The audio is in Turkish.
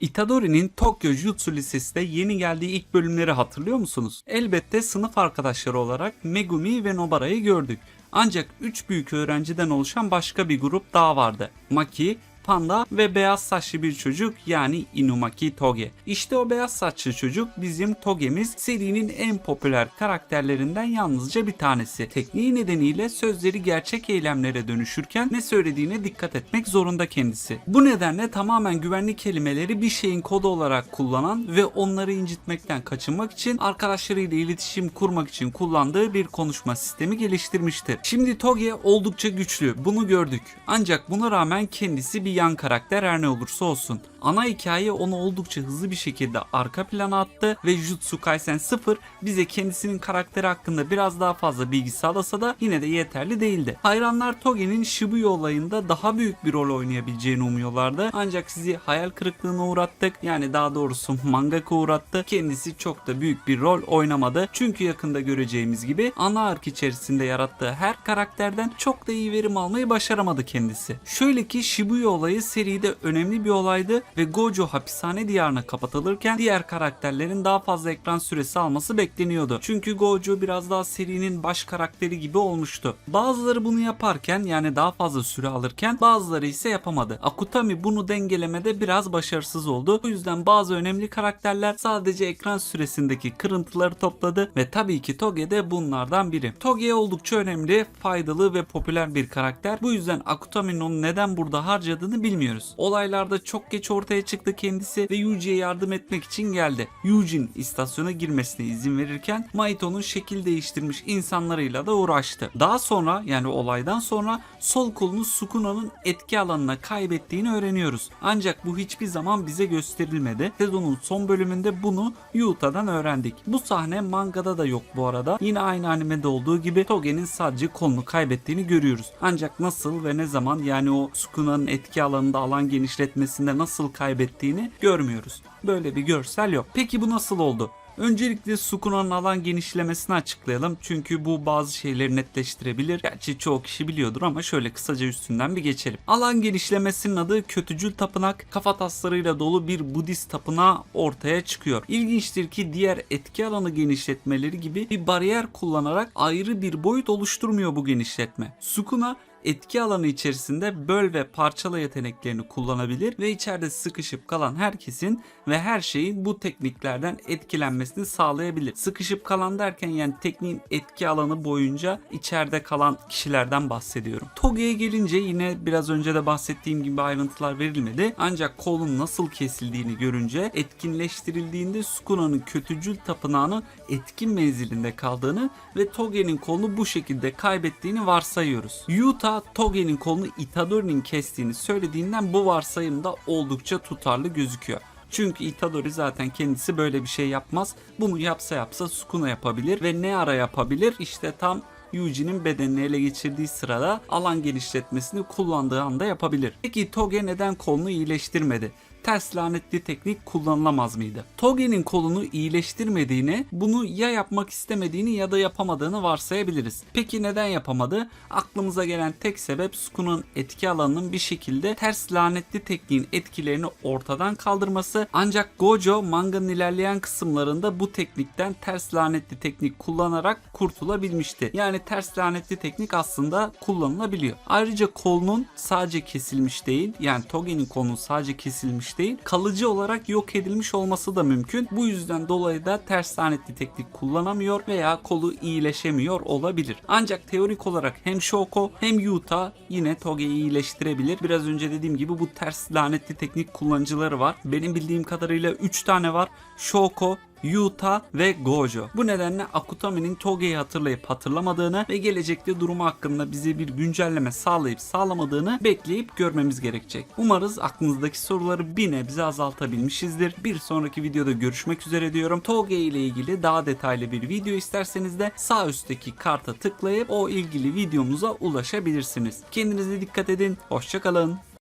Itadori'nin Tokyo Jutsu Lisesi'de yeni geldiği ilk bölümleri hatırlıyor musunuz? Elbette sınıf arkadaşları olarak Megumi ve Nobara'yı gördük. Ancak 3 büyük öğrenciden oluşan başka bir grup daha vardı. Maki, Panda ve beyaz saçlı bir çocuk yani Inumaki Toge. İşte o beyaz saçlı çocuk bizim Toge'miz serinin en popüler karakterlerinden yalnızca bir tanesi. Tekniği nedeniyle sözleri gerçek eylemlere dönüşürken ne söylediğine dikkat etmek zorunda kendisi. Bu nedenle tamamen güvenli kelimeleri bir şeyin kodu olarak kullanan ve onları incitmekten kaçınmak için arkadaşlarıyla iletişim kurmak için kullandığı bir konuşma sistemi geliştirmiştir. Şimdi Toge oldukça güçlü bunu gördük. Ancak buna rağmen kendisi bir yan karakter her ne olursa olsun. Ana hikaye onu oldukça hızlı bir şekilde arka plana attı ve Jutsu Kaisen 0 bize kendisinin karakteri hakkında biraz daha fazla bilgi sağlasa da yine de yeterli değildi. Hayranlar Toge'nin Shibuya olayında daha büyük bir rol oynayabileceğini umuyorlardı. Ancak sizi hayal kırıklığına uğrattık. Yani daha doğrusu mangaka uğrattı. Kendisi çok da büyük bir rol oynamadı. Çünkü yakında göreceğimiz gibi ana ark içerisinde yarattığı her karakterden çok da iyi verim almayı başaramadı kendisi. Şöyle ki Shibuya olayı seride önemli bir olaydı ve Gojo hapishane diyarına kapatılırken diğer karakterlerin daha fazla ekran süresi alması bekleniyordu. Çünkü Gojo biraz daha serinin baş karakteri gibi olmuştu. Bazıları bunu yaparken yani daha fazla süre alırken bazıları ise yapamadı. Akutami bunu dengelemede biraz başarısız oldu. Bu yüzden bazı önemli karakterler sadece ekran süresindeki kırıntıları topladı ve tabii ki Toge de bunlardan biri. Toge oldukça önemli, faydalı ve popüler bir karakter. Bu yüzden Akutami'nin onu neden burada harcadığını bilmiyoruz. Olaylarda çok geç ortaya çıktı kendisi ve Yuji'ye yardım etmek için geldi. Yuji'nin istasyona girmesine izin verirken Maito'nun şekil değiştirmiş insanlarıyla da uğraştı. Daha sonra yani olaydan sonra sol kolunu Sukuna'nın etki alanına kaybettiğini öğreniyoruz. Ancak bu hiçbir zaman bize gösterilmedi. Sezonun son bölümünde bunu Yuta'dan öğrendik. Bu sahne mangada da yok bu arada. Yine aynı animede olduğu gibi Toge'nin sadece kolunu kaybettiğini görüyoruz. Ancak nasıl ve ne zaman yani o Sukuna'nın etki alanında alan genişletmesinde nasıl kaybettiğini görmüyoruz. Böyle bir görsel yok. Peki bu nasıl oldu? Öncelikle Sukuna'nın alan genişlemesini açıklayalım. Çünkü bu bazı şeyleri netleştirebilir. Gerçi çoğu kişi biliyordur ama şöyle kısaca üstünden bir geçelim. Alan genişlemesinin adı kötücül tapınak, kafa taslarıyla dolu bir Budist tapınağı ortaya çıkıyor. İlginçtir ki diğer etki alanı genişletmeleri gibi bir bariyer kullanarak ayrı bir boyut oluşturmuyor bu genişletme. Sukuna etki alanı içerisinde böl ve parçala yeteneklerini kullanabilir ve içeride sıkışıp kalan herkesin ve her şeyin bu tekniklerden etkilenmesini sağlayabilir. Sıkışıp kalan derken yani tekniğin etki alanı boyunca içeride kalan kişilerden bahsediyorum. Toge'ye gelince yine biraz önce de bahsettiğim gibi ayrıntılar verilmedi. Ancak kolun nasıl kesildiğini görünce etkinleştirildiğinde Sukuna'nın kötücül tapınağının etkin menzilinde kaldığını ve Toge'nin kolunu bu şekilde kaybettiğini varsayıyoruz. Yuta Toge'nin kolunu Itadori'nin kestiğini söylediğinden bu varsayım da oldukça tutarlı gözüküyor. Çünkü Itadori zaten kendisi böyle bir şey yapmaz. Bunu yapsa yapsa Sukuna yapabilir ve ne ara yapabilir? İşte tam Yuji'nin bedenini ele geçirdiği sırada alan genişletmesini kullandığı anda yapabilir. Peki Toge neden kolunu iyileştirmedi? Ters lanetli teknik kullanılamaz mıydı? Toge'nin kolunu iyileştirmediğini, bunu ya yapmak istemediğini ya da yapamadığını varsayabiliriz. Peki neden yapamadı? Aklımıza gelen tek sebep Sukuna'nın etki alanının bir şekilde ters lanetli tekniğin etkilerini ortadan kaldırması. Ancak Gojo manganın ilerleyen kısımlarında bu teknikten ters lanetli teknik kullanarak kurtulabilmişti. Yani ters lanetli teknik aslında kullanılabiliyor. Ayrıca kolunun sadece kesilmiş değil, yani Toge'nin kolunun sadece kesilmiş değil, kalıcı olarak yok edilmiş olması da mümkün. Bu yüzden dolayı da ters lanetli teknik kullanamıyor veya kolu iyileşemiyor olabilir. Ancak teorik olarak hem Shoko hem Yuta yine Toge'yi iyileştirebilir. Biraz önce dediğim gibi bu ters lanetli teknik kullanıcıları var. Benim bildiğim kadarıyla 3 tane var. Shoko, Yuta ve Gojo. Bu nedenle Akutami'nin Toge'yi hatırlayıp hatırlamadığını ve gelecekte durumu hakkında bize bir güncelleme sağlayıp sağlamadığını bekleyip görmemiz gerekecek. Umarız aklınızdaki soruları bir nebze azaltabilmişizdir. Bir sonraki videoda görüşmek üzere diyorum. Toge ile ilgili daha detaylı bir video isterseniz de sağ üstteki karta tıklayıp o ilgili videomuza ulaşabilirsiniz. Kendinize dikkat edin. Hoşçakalın.